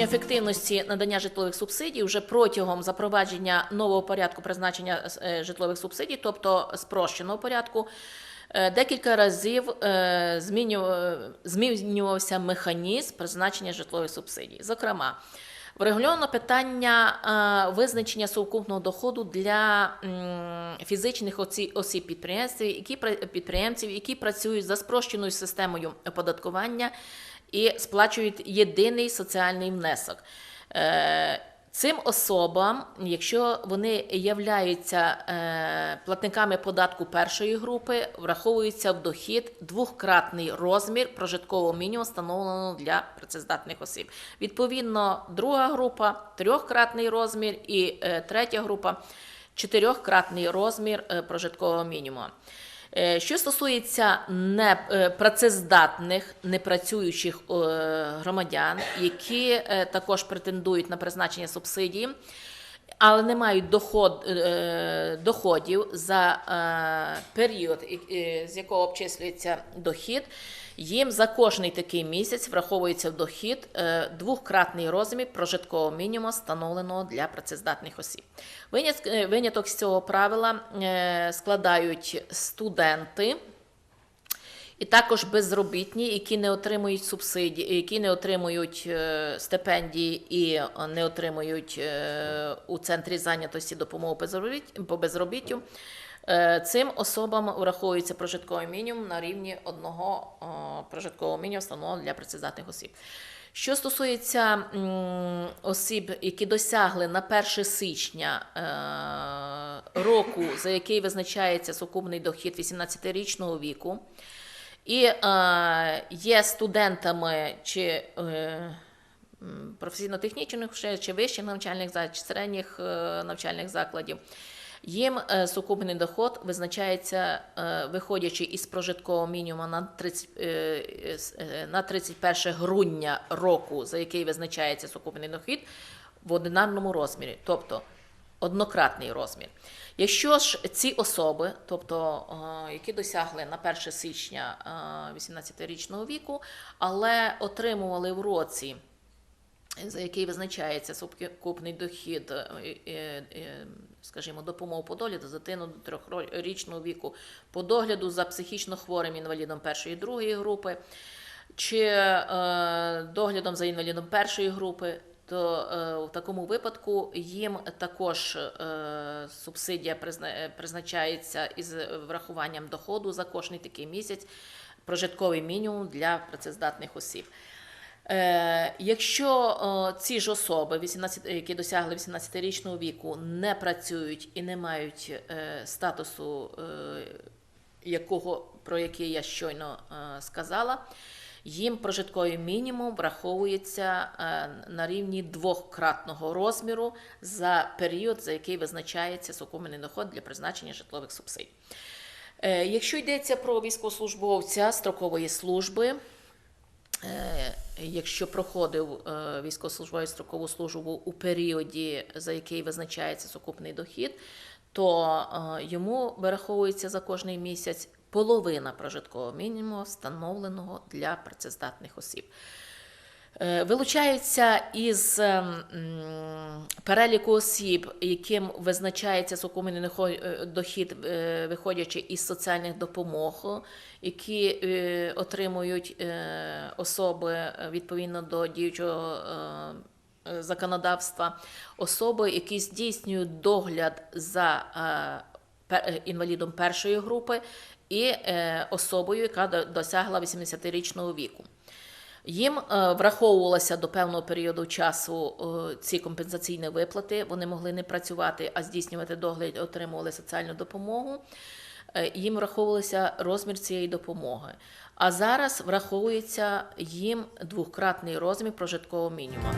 ефективності надання житлових субсидій вже протягом запровадження нового порядку призначення е, житлових субсидій, тобто спрощеного порядку, е, декілька разів е, зміню- змінювався механізм призначення житлових субсидій. Зокрема, Врегульовано питання визначення сукупного доходу для фізичних осіб підприємців, які підприємців, які працюють за спрощеною системою оподаткування і сплачують єдиний соціальний внесок. Е, Цим особам, якщо вони являються е, платниками податку першої групи, враховується в дохід двократний розмір прожиткового мінімуму, встановленого для працездатних осіб. Відповідно, друга група трьохкратний розмір, і е, третя група чотирьохкратний розмір прожиткового мінімуму. Е, Що стосується непрацездатних, непрацюючих е, громадян, які е, також претендують на призначення субсидії, але не мають доход, е, доходів за е, період, е, з якого обчислюється дохід, їм за кожний такий місяць враховується в дохід е, двократний розмір прожиткового мінімуму, встановленого для працездатних осіб. Е, Виняток з цього правила е, складають студенти. І також безробітні, які не отримують субсидії, які не отримують стипендії і не отримують у центрі зайнятості допомогу по безробіттю. Е, Цим особам враховується прожитковий мінімум на рівні одного е, прожиткового мінімуму, встановленого для працездатних осіб. Що стосується осіб, які досягли на 1 січня е, року, за який визначається сукупний дохід 18-річного віку, і є студентами чи професійно-технічних чи вищих навчальних чи середніх навчальних закладів. Їм е, сукупний доход визначається, е, виходячи із прожиткового мінімуму на 30, е, на 31 грудня року, за який визначається сукупний дохід, в одинарному розмірі, тобто однократний розмір. Якщо ж ці особи, тобто які досягли на 1 січня е, 18-річного віку, але отримували в році, за який визначається сукупний дохід, е, е, е, скажімо, допомогу по догляду за дитину до трьохрічного віку, по догляду за психічно хворим інвалідом першої і другої групи, чи доглядом за інвалідом першої групи, то в такому випадку їм також субсидія призначається із врахуванням доходу за кожний такий місяць, прожитковий мінімум для працездатних осіб. Е, якщо ці ж особи, 18, які досягли 18-річного віку, не працюють і не мають е, статусу, е, якого, про який я щойно сказала, їм прожитковий мінімум враховується на рівні двократного розміру за період, за який визначається сукупний доход для призначення житлових субсидій. Якщо йдеться про військовослужбовця строкової служби, Якщо проходив е, військовослужбовець строкову службу у періоді, за який визначається сукупний дохід, то е, йому вираховується за кожний місяць половина прожиткового мінімуму, встановленого для працездатних осіб. Е, Вилучається із ем, переліку осіб, яким визначається сукупний е, дохід, е, виходячи із соціальних допомог, які отримують особи відповідно до діючого законодавства, особи, які здійснюють догляд за інвалідом першої групи і особою, яка до- досягла 80-річного віку. Їм е, враховувалося до певного періоду часу е, ці компенсаційні виплати. Вони могли не працювати, а здійснювати догляд, отримували соціальну допомогу. Е, Їм враховувався розмір цієї допомоги. А зараз враховується їм двократний розмір прожиткового мінімуму.